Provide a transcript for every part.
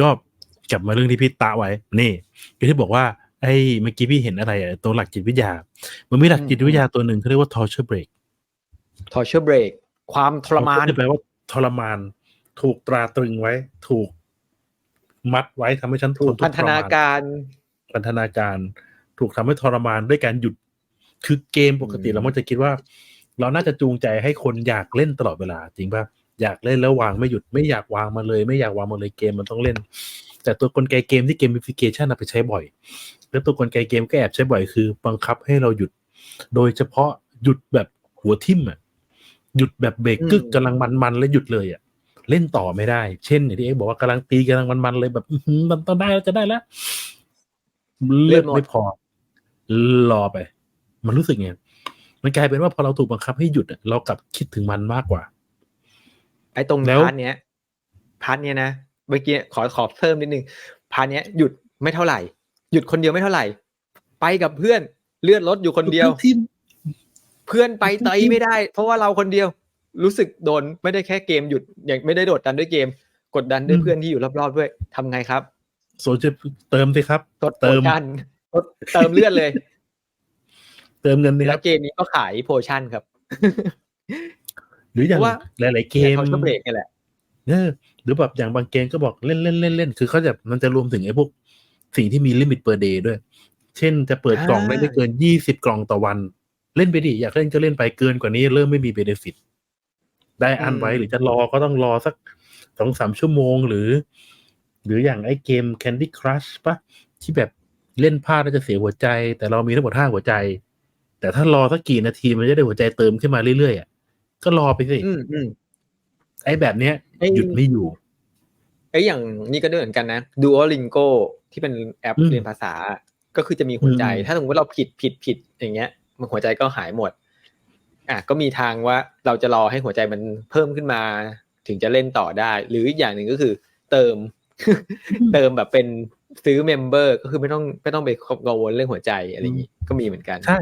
ก็กลับมาเรื่องที่พี่ตาไว้ นี่คือที่บอกว่า ไอ้เมื่อกี้พี่เห็นอะไรอะตัวหลักจิตวิทยา มันมีหลักจิตวิทยาตัวหนึ่งเขาเรียกว่า torture break torture break ความทรมานจะแปลว่าทรมาน ถูกตราตรึงไว้ ถูกมัดไว้ทำให้ฉันทนทุกข์พันธนาทรมการพันธนาการ ถูกทำให้ทรมานด้วยการหยุดคือเกมปกติอืมเรามักจะคิดว่า เราน่าจะจูงใจให้คนอยากเล่นตลอดเวลาจริงป่ะ อยากเล่นแล้ววางไม่หยุดไม่อยากวางมาเลย ไม่อยากวางมาเลยเกมมันต้องเล่น แต่ตัวกลไกเกมที่เกมฟิเคชันไปใช้บ่อย แล้วตัวกลไกเกมก็แอบใช้บ่อยคือ บังคับให้เราหยุด โดยเฉพาะหยุดแบบหัวทิ่มอะหยุดแบบเบรกกึกอืมกำลังมันๆแล้วหยุดเลยอะเล่นต่อไม่ได้ เช่นอย่างที่เอ็กซ์บอกว่ากำลังตีกำลังมันๆเลยแบบอื้อหือมันต้องได้แล้วจะได้แล้วเลือดไม่พอรอไป มันรู้สึกไงมันกลายเป็นว่าพอเราถูกบังคับให้หยุดอะเรากลับคิดถึงมันมากกว่า ไอ้ตรงแล้วพาร์ทเนี้ยพาร์ทเนี้ยนะเมื่อกี้ขอขอเพิ่มนิดนึงพาร์ทเนี้ยหยุดไม่เท่าไหร่ หยุดคนเดียวไม่เท่าไหร่ ไปกับเพื่อนเลื่อนรถอยู่คนเดียวทิมเพื่อนไปไตไม่ได้ เพราะว่าเราคนเดียว รู้สึกโดนไม่ได้แค่เกมหยุดอย่างไม่ได้โดดดันด้วยเกม กดดันด้วยเพื่อนที่อยู่รอบๆด้วยทำไงครับโซเชียลเติมสิครับกดเติมโพชั่นกดเติมเลือดเลย เติมเงินสิคแล้รัวบเกมนี้ก็ขายโพชั่นครับห รืออย่างเพราะว่าหลายๆเกมเขาชอบเบรกนี่แหละเออหรือแบบอย่างบางเกมก็บอกเล่นเล่นเล่นเล่นคือเขาจะมันจะรวมถึงไอ้พวกสิ่งที่มีลิมิตเปอร์เดย์ด้วย เช่นจะเปิดกล่องได้ไม่เกินยี่สิบกล่องต่อวัน เล่นไปดิอยากเล่นก็เล่นไปเกินกว่านี้ เริ่มไม่มีเบนฟิตได้อันไว้หรือจะรอก็ต้องรอสักสองสามชั่วโมงหรือ หรืออย่างไอ้เกม Candy Crush ปะที่แบบเล่นพลาดแล้วจะเสียหัวใจ แต่เรามีทั้งหมดห้าหัวใจ แต่ถ้ารอสักกี่นาทีมันจะได้หัวใจเติมขึ้นมาเรื่อยๆอะ ก็รอไปสิอืมอืมไอ้แบบเนี้ยไอ้หยุดไม่อยู่ไอ้อย่างนี้ก็ด้วยเหมือนกันนะ Duolingo ที่เป็นแอปอืมเรียนภาษา ก็คือจะมีหัวใจอืมถ้าสมมติว่าเราผิดผิดผิดอย่างเงี้ย มันหัวใจก็หายหมด อะก็มีทางว่าเราจะรอให้หัวใจมันเพิ่มขึ้นมา ถึงจะเล่นต่อได้ หรืออีกอย่างหนึ่งก็คือ เติม เติมแบบเป็นซื้อเมมเบอร์ก็คือไม่ต้องไม่ต้องไปกังวลเรื่องหัวใจอะไรอย่างงี้ก็มีเหมือนกัน ใช่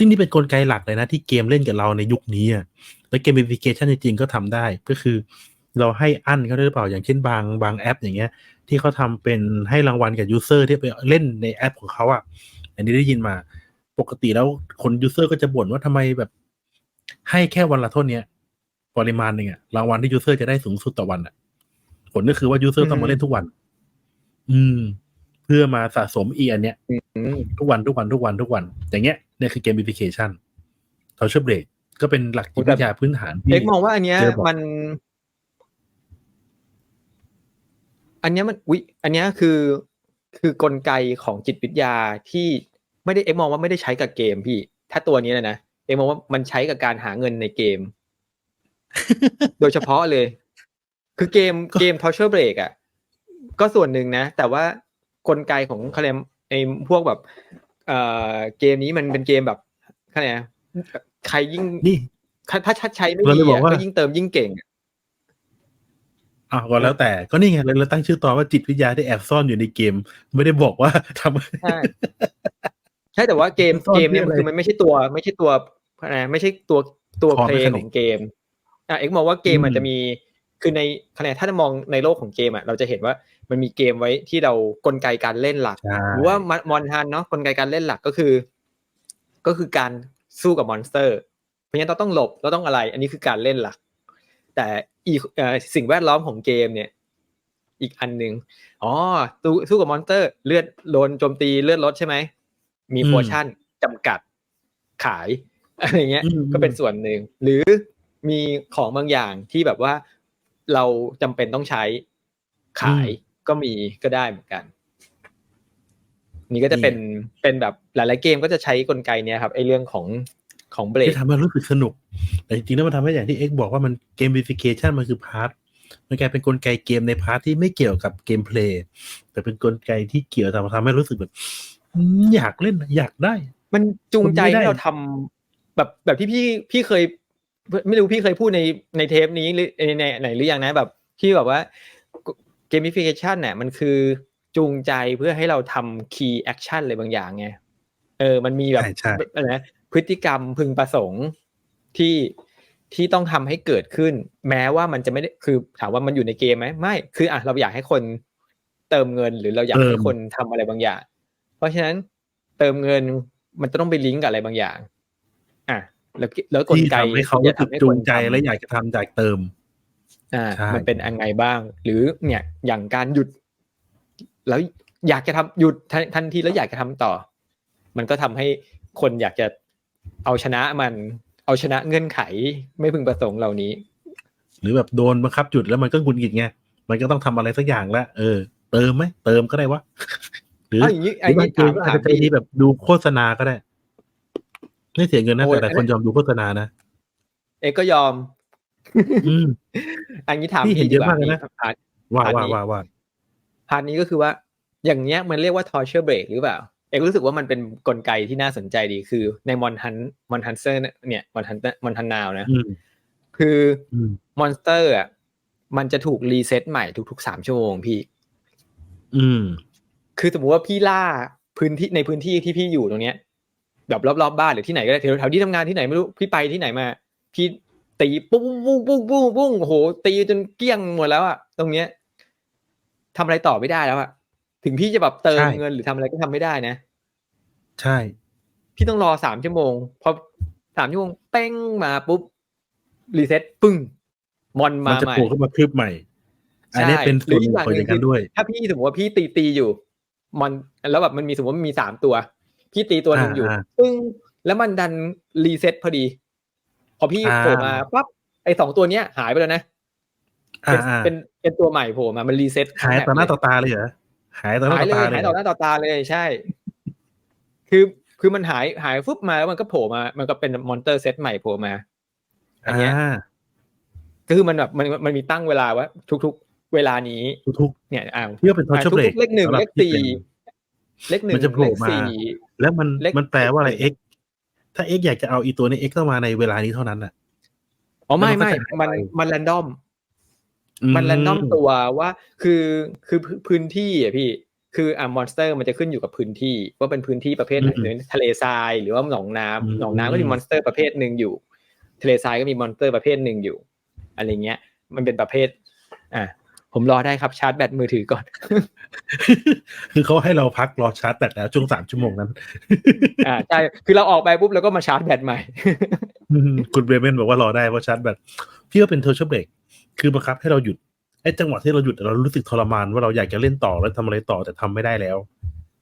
ซึ่งนี่เป็นนกลไกหลักเลยนะที่เกมเล่นกับเราในยุคนี้อะแล้วเกม i ิ i เคชันจริงๆก็ทำได้ก็คือ เราให้อั้นเขาได้หรือเปล่าอย่างเช่นบางบางแอป อย่างเงี้ย ที่เขาทำเป็นให้รางวัลกับยูเซอร์ที่ไปเล่นในแอปของเขาอะอันนี้ได้ยินมาปกติแล้วคนยูเซอร์ก็จะบ่นว่าทำไมแบบ ให้แค่วันละเท่าเนี้ยปริมาณหนึ่งอะรางวัลที่ยูเซอร์จะได้สูงสุดต่อวันอะผลก็คือว่ายูเซอร์ต้องมาเล่นทุกวัน อืม เพื่อมาสะสมอีอันเนี้ยอืมทุกวันทุกวันทุกวันทุกวัน อย่างเงี้ย เนี่ยคือเกม i ิ i เคชันทอชเบรกก็เป็นหลักจิตวิทยาพื้นฐานที่เอ็กมองว่าอันเนี้ยเจอบ่อยมัน อันเนี้ยมันอุ๊ยอันเนี้ยคือ คือกลไกของจิตวิทยาที่ไม่ได้เอ็กมองว่าไม่ได้ใช้กับเกมพี่ ถ้าตัวนี้นะนะเอ็กมองว่ามันใช้กับการหาเงินในเกม โดยเฉพาะเลย คือเกมเกม torture break อะ ก็ส่วนหนึ่งนะ แต่ว่ากลไกของคะแนนไอ้พวกแบบ เอ่อเกมนี้มันเป็นเกมแบบคะแนนใครยิ่งนี่ถ้าถ้าชัดใช้ไม่เราดีเลยบอกอะว่าก็ยิ่งเติมยิ่งเก่งอะอะก็แล้วแต่ก็นี่ไงเราเราตั้งชื่อตอนว่าจิตวิทยาที่แอบซ่อนอยู่ในเกม ไม่ได้บอกว่าทำใช่ใช่แต่ว่าเกมซ่อนเกมเนี่ยเพื่ออะไรคือมันไม่ใช่ตัว ไม่ใช่ตัวอะไรไม่ใช่ตัวตัว Core เพลง mechanic ของเกมอะเอ็กมองว่าเกมอืมมันจะมีคือในคะแนนถ้าจะมองในโลกของเกมอะเราจะเห็นว่า มันมีเกมไว้ที่เรากลไกการเล่นหลักใช่หรือว่ามอนฮันเนาะกลไกการเล่นหลักก็คือ ก็คือการสู้กับมอนสเตอร์ เพราะฉะนั้นเราต้องหลบเราต้องอะไร อันนี้คือการเล่นหลัก แต่อีกเอ่อสิ่งแวดล้อมของเกมเนี่ย อีกอันหนึ่งอ๋อสู้สู้กับมอนสเตอร์ เลือดโดนโจมตีเลือดลดใช่ไหมมีอืมโพชั่นจำกัดขายอะไรเงี้ยอืมก็เป็นส่วนหนึ่ง หรือมีของบางอย่างที่แบบว่าเราจำเป็นต้องใช้ขาย ก็มีก็ได้เหมือนกัน นี่ก็จะเป็นเป็นแบบหลาย ๆ เกมก็จะใช้กลไกเนี้ยครับไอ้เรื่องของของเบรกที่ทำให้รู้สึกสนุก แต่จริงๆแล้วมันทำให้อย่างที่เอ็กบอกว่ามันเกม i ิ i เคชันมันคือพาร์ทมันกลายเป็นกลไกเกมในพาร์ทที่ไม่เกี่ยวกับเกมเพลย์แต่เป็นกลไกที่เกี่ยวทำทำให้รู้สึกแบบอืมอยากเล่นอยากได้ มันจูงใจมันไม่ได้ให้เราทำแบบแบบที่พี่พี่เคย ไม่รู้พี่เคยพูดในในเทปนี้หรือในในไหนหรือยังนะแบบที่แบบว่า เกม i ฟิเคชันเนี่ยมันคือจูงใจเพื่อให้เราทำคีย์แอคชั่นอะไรบางอย่างไงเออ มันมีแบบใช่ใช่อะไรนะพฤติกรรมพึงประสงค์ที่ที่ต้องทำให้เกิดขึ้น แม้ว่ามันจะไม่ได้คือถามว่ามันอยู่ในเกมไหมไม่คืออะเราอยากให้คนเติมเงินหรือเราอยากเติให้มคนทำอะไรบางอย่าง เพราะฉะนั้นเติมเงินมันจะต้องไปลิงก์กับอะไรบางอย่าง อะแล้วแล้วกลที่ไกทำให้เขาที่รู้จะสึกทำให้จูคงนใจทำและอยากจะทำจากเติม อ่าใช่มันเป็นยังไงบ้าง หรือเนี่ยอย่างการหยุด แล้วอยากจะทำหยุดทันทันทีแล้วอยากจะทำต่อ มันก็ทำให้คนอยากจะเอาชนะมัน เอาชนะเงื่อนไขไม่พึงประสงค์เหล่านี้ หรือแบบโดนบังคับหยุดแล้วมันก็หงุดหงิดไงมันก็ต้องทำอะไรสักอย่างละเออ เติมไหมเติมก็ได้วะหรือเอาอย่างนี้หอัรืนอบานี้งเกถามมก็อาจถามจะใจพี่ดีแบบดูโฆษณาก็ได้ไม่เสียเงินนะโอ้ยแต่หลายคนยอมดูโฆษณานะเอกก็ยอม อืมอันนี้ถามพี่เห็นดีกเยอะมากเลยนะพี่พาร์ทว่าอันว่านี้ว่าว่าพาร์ทนี้ก็คือว่า อย่างเนี้ยมันเรียกว่า torture break หรือเปล่าเอกรู้สึกว่ามันเป็นกลไกที่น่าสนใจดีคือในมอนฮันมอนฮันเซอร์เนี่ยมอนฮันมอนฮันนาวนะอืมคืออืมมอนสเตอร์อะมันจะถูกรีเซ็ตใหม่ทุกๆสามชั่วโมงพี่ อืม คือสมมติว่าพี่ล่าพื้นที่ในพื้นที่ที่พี่อยู่ตรงเนี้ยแบบรอบๆบ้านหรือที่ไหนก็ได้แถวแถวที่ทำงานที่ไหนไม่รู้พี่ไปที่ไหนมา พี่ ตีปุ้งปุ้งปุ้งปุ้งปุ้งโหตีจนเกลี้ยงหมดแล้วอะตรงเนี้ยทำอะไรต่อไม่ได้แล้วอะถึงพี่จะแบบเติมเงินหรือทำอะไรก็ทำไม่ได้นะ ใช่ พี่ต้องรอสามชั่วโมงพอสามชั่วโมงเป้งมาปุ๊บรีเซ็ตปึ้งมอนมัมานจะโผล่ขึ้นมาคืบใหม่อันนี้ใช่เป็นส่วนหนึ่งหรืออีกของอย่างนั้นหนึ่งด้วย ถ้าพี่สมมติว่าพี่ตีตีอยู่ มันแล้วแบบมันมีสมมติว่ามันมีสามตัว พี่ตีตัวหนึ่งอยู่ ปึ้งแล้วมันดันรีเซ็ตพอดี พอพี่อ่าโผล่มาปั๊บไอ้สองตัวเนี้ยหายไปแล้วนะอ่าเป็นอ่าเป็นเป็นตัวใหม่โผล่มามันรีเซ็ตหายต่อหน้าต่อตาเลยเหรอหายต่อหน้าหายต่อเลยตาเลหายยต่อหน้าต่อตาเลยใช่ คือคือมันหายหายฟึบมาแล้วมันก็โผล่มา มันก็เป็นมอนเตอร์เซตใหม่โผล่มา อันเนี้ยอ่าก็คือมันแบบมันมันมีตั้งเวลาว่าทุก ๆ เวลานี้ทุกเนี่ยอ้าวๆเพื่อเป็นทออ่าร์ชั่ทุเบรกกๆเลขหนึ่งเลขสี่เลขหนึ่งมันจะโผล่เลขมาสี่แล้วมันเลขมันแปลว่าอะไรเลข x ถ้า x อยากจะเอาอีตัวนี้ x ต้องมาในเวลานี้เท่านั้นน่ะอ๋อไม่แล้วมันไม่ก็จะหายมันไปมันแรนดอม มันแรนดอมตัวว่าคือคือพื้นที่อะพี่คืออ่ามอนสเตอร์มันจะขึ้นอยู่กับพื้นที่ ว่าเป็นพื้นที่ประเภทไหนอืมหรือทะเลทรายหรือว่าหนองน้ำอืมหนองน้ำก็มีมอนสเตอร์ประเภทหนึ่งอยู่ ทะเลทรายก็มีมอนสเตอร์ประเภทหนึ่งอยู่อะไรเงี้ย มันเป็นประเภท อะ ผมรอได้ครับชาร์จแบตมือถือก่อน คือเขาให้เราพักรอชาร์จแบตแล้วช่วงสามชั่วโมงนั้น อ่าใช่คือเราออกไปปุ๊บเราก็มาชาร์จแบตใหม่อืมคุณเบรเมนบอกว่ารอได้เพราะชาร์จแบตพี่ว่าเป็นทอร์ชั่เบรกคือบังคับให้เราหยุดไอ้จังหวะที่เราหยุดเรารู้สึกทรมานว่าเราอยากจะเล่นต่อแล้วทำอะไรต่อแต่ทำไม่ได้แล้ว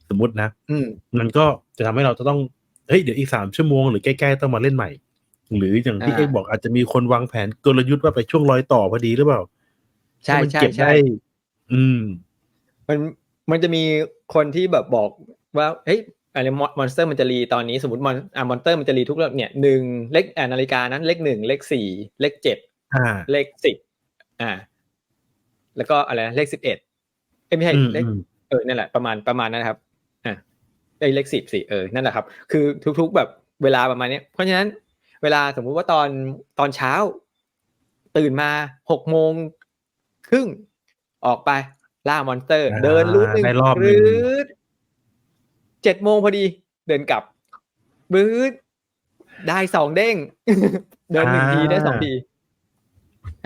สมมตินะ อืมมันก็จะทำให้เราจะต้องเฮ้ยเดี๋ยวอีกสามชั่วโมงหรือใกล้ๆต้องมาเล่นใหม่ หรืออย่างที่อ่าเอกบอกอาจจะมีคนวางแผนกลยุทธ์ว่าไปช่วงรอยต่อพอดีหรือเปล่า ใช่ห้มันใช่เก็บใช่ได้อืม มันมันจะมีคนที่แบบบอกว่าเฮ้ยอะไรมอนสเตอร์มันจะรีตอนนี้สมมติมอนอ่ามอนสเตอร์มันจะรีทุกรอบเนี่ยหนึ่งเลขอ่านาฬิกานั้นเลขหนึ่งเลขสี่เลขเจ็ดอ่าเลขสิบอ่า แล้วก็อะไรนะเลขสิบเอ็ดเอ้ยไม่ใช่อืมเลขอืมเออนั่นแหละประมาณประมาณนั้นนะครับอ่าไอ้ยเลขสิบสี่เออนั่นแหละครับ คือทุก ๆแบบเวลาประมาณเนี้ยเพราะฉะนั้นเวลาสมมุติว่าตอนตอนเช้า ตื่นมาหกโมง ครึ่ง ออกไปล่ามอนสเตอร์อ่าเดินรูทหนึ่งได้รอบหหนึ่รืงอเจ็ดโมงพอดี เดินกลับบื้อได้สองเด้ง เดินหนึ่งทีได้สองที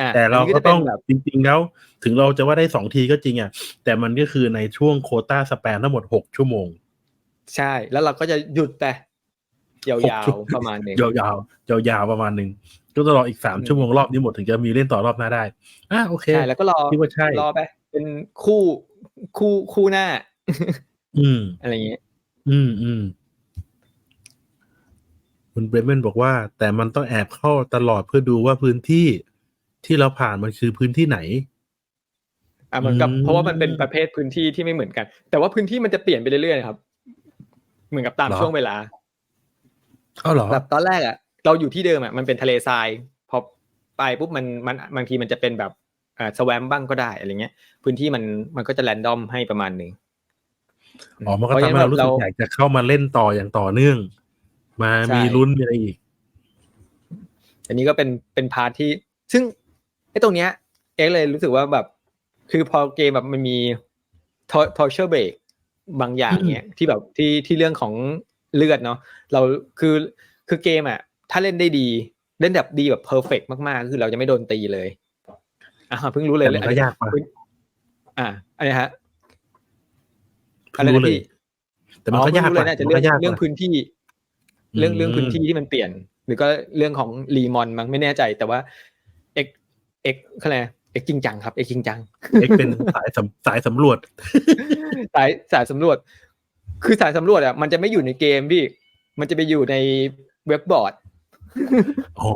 อะแต่เรานนี้ก็จะป็ต้องนแบบจริง ๆ แล้ว ถึงเราจะว่าได้สองทีก็จริงอะ แต่มันก็คือในช่วงโควต้าสแปนทั้งหมดหกชั่วโมง ใช่แล้วเราก็จะหยุดไป ยาหกวชั่วๆประมาณหนึ่งยาวๆยาวๆประมาณหนึ่งก็ต้องรออีกสามอืมชั่วโมงรอบนี้หมดถึงจะมีเล่นต่อรอบหน้าได้อะโอเคใช่แล้วก็รอคิดว่าใช่รอไปเป็นคู่คู่คู่หน้า อืม อะไรอย่างเงี้ยอืมอืมคุณเบรเมนบอกว่า แต่มันต้องแอบเข้าตลอดเพื่อดูว่าพื้นที่ที่เราผ่านมันคือพื้นที่ไหนอะเหมือนกับอืมเพราะว่ามันเป็นประเภทพื้นที่ที่ไม่เหมือนกัน แต่ว่าพื้นที่มันจะเปลี่ยนไปเรื่อยๆครับ เหมือนกับตามเหรอช่วงเวลา อ้าวเหรอแบบตอนแรกอะ เราอยู่ที่เดิมอะมันเป็นทะเลทรายพอไปปุ๊บมันมันบางทีมันจะเป็นแบบอ่าสแวมบ้างก็ได้อะไรเงี้ย พื้นที่มันมันก็จะแรนดอมให้ประมาณหนึ่งอ๋อมันก็ทำให้เรารู้สึกอยากจะเข้ามาเล่นต่ออย่างต่อเนื่อง มามีลุ้นมีอะไรอีก อันนี้ก็เป็นเป็นพาร์ทที่ ซึ่งไอ้ตรงเนี้ย เอ็กเลยรู้สึกว่าแบบ คือพอเกมแบบมันมีทอร์เชอร์เบรกบางอย่างเนี้ยที่แบบที่ที่เรื่องของ เลือดเนาะเราคือคือเกมอะถ้าเล่นได้ดีเล่นแบบดีแบบเพอร์เฟกมากๆ คือเราจะไม่โดนตีเลยอ่าเพิ่งรู้เลยแต่มันก็ยากปะอ่าอันนี้ฮะเพิ่งรู้เลยแต่มันก็ยากอ๋อกว่าเพิ่งรู้เลยน่าจะมันเรื่องก็ยากกเรื่องว่าพื้นที่ เรื่องเรื่องพื้นที่ที่มันเปลี่ยน หรือก็เรื่องของรีมอนมั้งไม่แน่ใจ แต่ว่าเอ็กเอ็กอะไรเอ็กจริงจังครับเอ็กจริงจังเอ็กเป็นสายสำสายสำรวจ สายสายสำรวจ คือสายสำรวจอะมันจะไม่อยู่ในเกมพี่ มันจะไปอยู่ในเว็บบอร์ดอ๋อ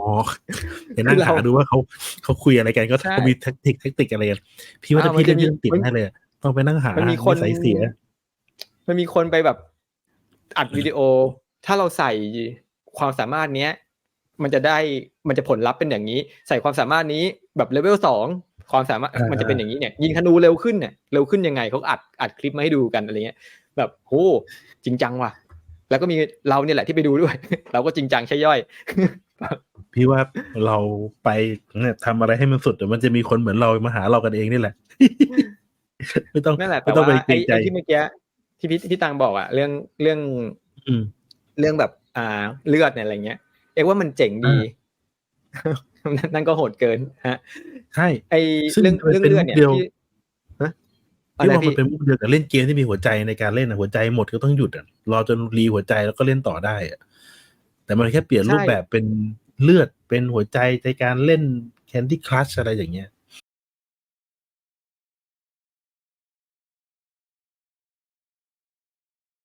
เดี๋ยวนั่งคือเราหาดูว่าเขาเขาคุยอะไรกันก็ใช่เขามีเทคนิคเทคนิคอะไรกันพี่ว่าอ่าถ้าพี่มันจะเล่นมีเรื่องติดมันให้เลยอะต้องไปนั่งหามันมีคนใส่เสีย มันมีคนไปแบบอัดวิดีโอ ถ้าเราใส่ความสามารถเนี้ย มันจะได้มันจะผลลัพธ์เป็นอย่างนี้ ใส่ความสามารถนี้แบบเลเวลสองความสามารถอ่ามัมันจะเป็นอย่างนี้เนี่ย ยิงธนูเร็วขึ้นเนี่ยเร็วขึ้นยังไงเขาอัดอัดคลิปมาให้ดูกันอะไรเงี้ย แบบโหจริงจังว่ะ แล้วก็มีเราเนี่ยแหละที่ไปดูด้วย เราก็จริงจังใช่ย่อย พี่ว่าเราไปเนี่ยทำอะไรให้มันสุดเดี๋ยวมันจะมีคนเหมือนเรามาหาเรากันเองนี่แหละ ไม่ต้องนั่นแหละไม่แต่ต้องไปว่าเกรไอ้งใจไอ้ที่เมื่อกี้ที่พี่พี่ตังบอกอะเรื่องเรื่องอืมเรื่องแบบอ่าเลือดเนี่ยอะไรเงี้ย เอกว่ามันเจ๋งดีนั่นนั่นก็โหดเกินฮะใช่ไอซึ่งเรื่องมันเรื่องเป็นเลือดเนี่ย เดียว ที่ฮะอะ พี่ว่ามันเป็นมุกเดียวกับเล่นเกมที่มีหัวใจในการเล่นนะหัวใจหมดก็ต้องหยุดอะรอจนรีหัวใจแล้วก็เล่นต่อได้อะแต่มันแค่เปลี่ยนรูปแบบเป็นเลือดเป็นหัวใจในการเล่นแคนดี้ครัชอะไรอย่างเงี้ย